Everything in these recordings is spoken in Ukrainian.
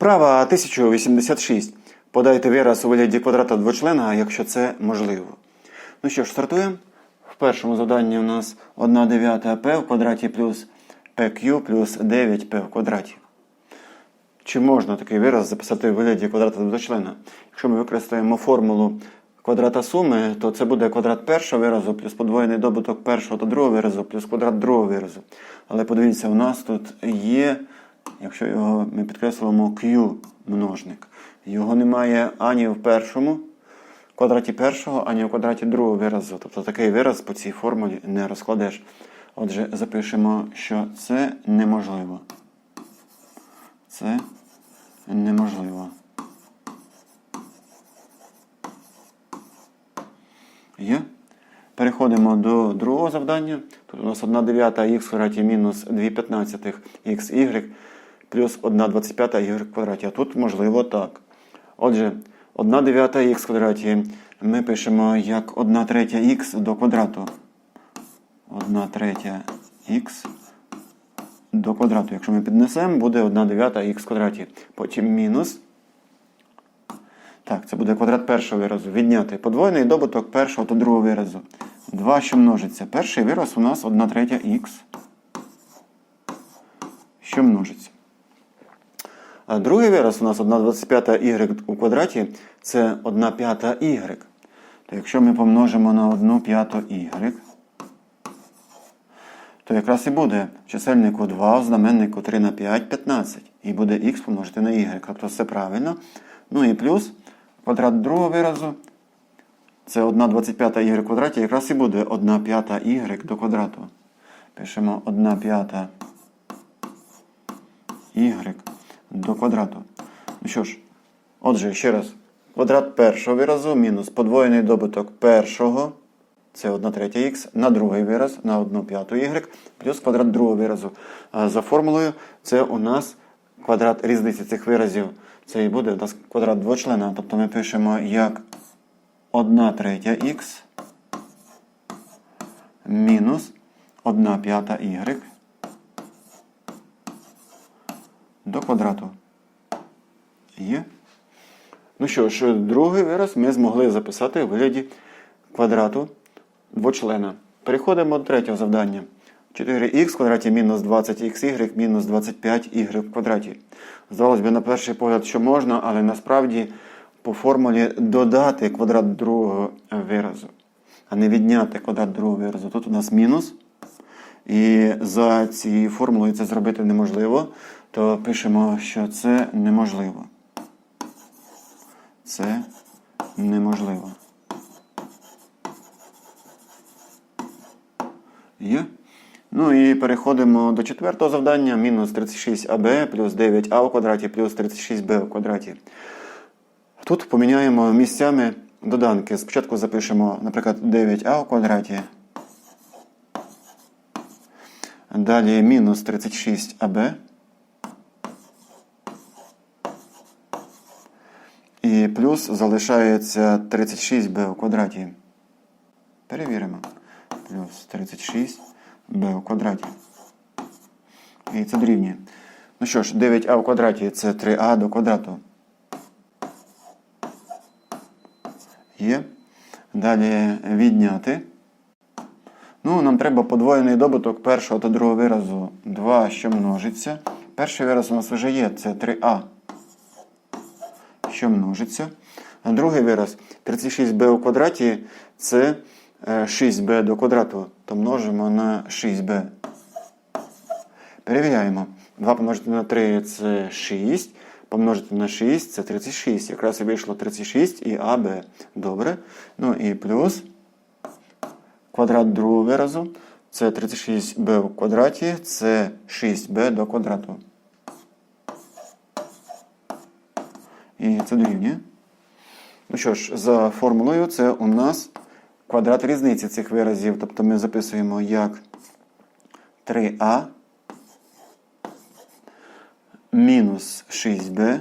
Вправа 1086. Подайте вираз у вигляді квадрата двочлена, якщо це можливо. Ну що ж, стартуємо. В першому завданні у нас 1 дев'ята p в квадраті плюс pq плюс 9p в квадраті. Чи можна такий вираз записати у вигляді квадрата двочлена? Якщо ми використаємо формулу квадрата суми, то це буде квадрат першого виразу плюс подвоєний добуток першого та другого виразу плюс квадрат другого виразу. Але подивіться, у нас тут є, якщо його ми підкреслюємо q множник. Його немає ані в першому квадраті першого, ані в квадраті другого виразу. Тобто такий вираз по цій формулі не розкладеш. Отже, запишемо, що це неможливо. Це неможливо. Є. Переходимо до другого завдання. Тут у нас 1 дев'ята х в квадраті мінус 2 п'ятнадцятих xy плюс 1 25 в квадраті. А тут можливо так. Отже, 1 дев'ята х в квадраті ми пишемо як 1 третя х до квадрату. 1 третя х до квадрату. Якщо ми піднесемо, буде 1 дев'ята х в квадраті. Потім мінус. Так, це буде квадрат першого виразу. Відняти подвоєний добуток першого та другого виразу. 2, що множиться. Перший вираз у нас 1 третя х, що множиться. А другий вираз у нас 1 25 y у квадраті це 1 п'ята y. То якщо ми помножимо на 1 п'яту y, то якраз і буде чисельнику 2, в знаменнику 3 на 5, 15. І буде х помножити на y. Тобто все правильно. Ну і плюс квадрат другого виразу. Це 1 25 y квадраті, якраз і буде 1 п'ята y до квадрату. Пишемо 1 п'ята y до квадрату. Ну що ж, отже, ще раз. Квадрат першого виразу мінус подвоєний добуток першого. Це 1 третя х на другий вираз на 1 п'яту y, плюс квадрат другого виразу. А за формулою це у нас квадрат різниці цих виразів. Це і буде у нас квадрат двочлена. Тобто ми пишемо як 1 третя х мінус 1 п'ята y до квадрату. Є. Ну що ж, другий вираз ми змогли записати у вигляді квадрату двочлена. Переходимо до третього завдання. 4х в квадраті мінус 20xy мінус 25y в квадраті. Здавалось би, на перший погляд, що можна, але насправді по формулі додати квадрат другого виразу, а не відняти квадрат другого виразу. Тут у нас мінус. І за цією формулою це зробити неможливо, то пишемо, що це неможливо. Це неможливо. Є? Ну і переходимо до четвертого завдання. Мінус 36аб плюс 9а у квадраті плюс 36b у квадраті. Тут поміняємо місцями доданки. Спочатку запишемо, наприклад, 9а у квадраті. Далі мінус 36аб. І плюс залишається 36b у квадраті. Перевіримо. Плюс 36b у квадраті. І це дорівнює. Ну що ж, 9а у квадраті це 3а до квадрату. Є. Далі відняти. Ну, нам треба подвоєний добуток першого та другого виразу 2, що множиться. Перший вираз у нас вже є, це 3а, що множиться. А другий вираз 36b у квадраті це 6b до квадрату. То множимо на 6b. Перевіряємо. 2 помножити на 3 це 6. Помножити на 6 це 36. Якраз вийшло 36 і АБ. Добре. Ну і плюс квадрат другого виразу. Це 36b в квадраті, це 6b до квадрату. І це дорівнює. Ну що ж, за формулою це у нас квадрат різниці цих виразів. Тобто ми записуємо як 3а мінус 6b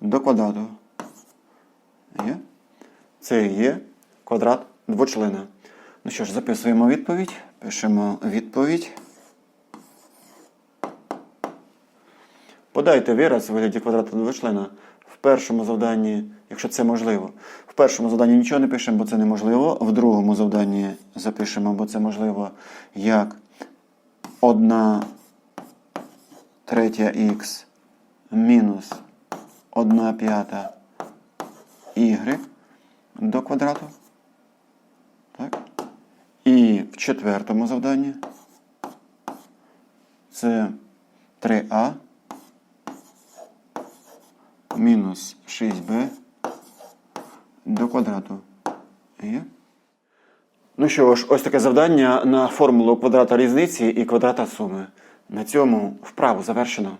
до квадрату. Є? Це і є квадрат двочлена. Ну що ж, записуємо відповідь. Пишемо відповідь. Подайте вираз у вигляді квадрата двочлена в першому завданні, якщо це можливо. В першому завданні нічого не пишемо, бо це неможливо. В другому завданні запишемо, бо це можливо, як 1 третя х мінус 1 п'ята y до квадрату. Так? І в четвертому завданні це 3а мінус 6b до квадрату. Є? Ну що ж, ось таке завдання на формулу квадрата різниці і квадрата суми. На цьому вправу завершено.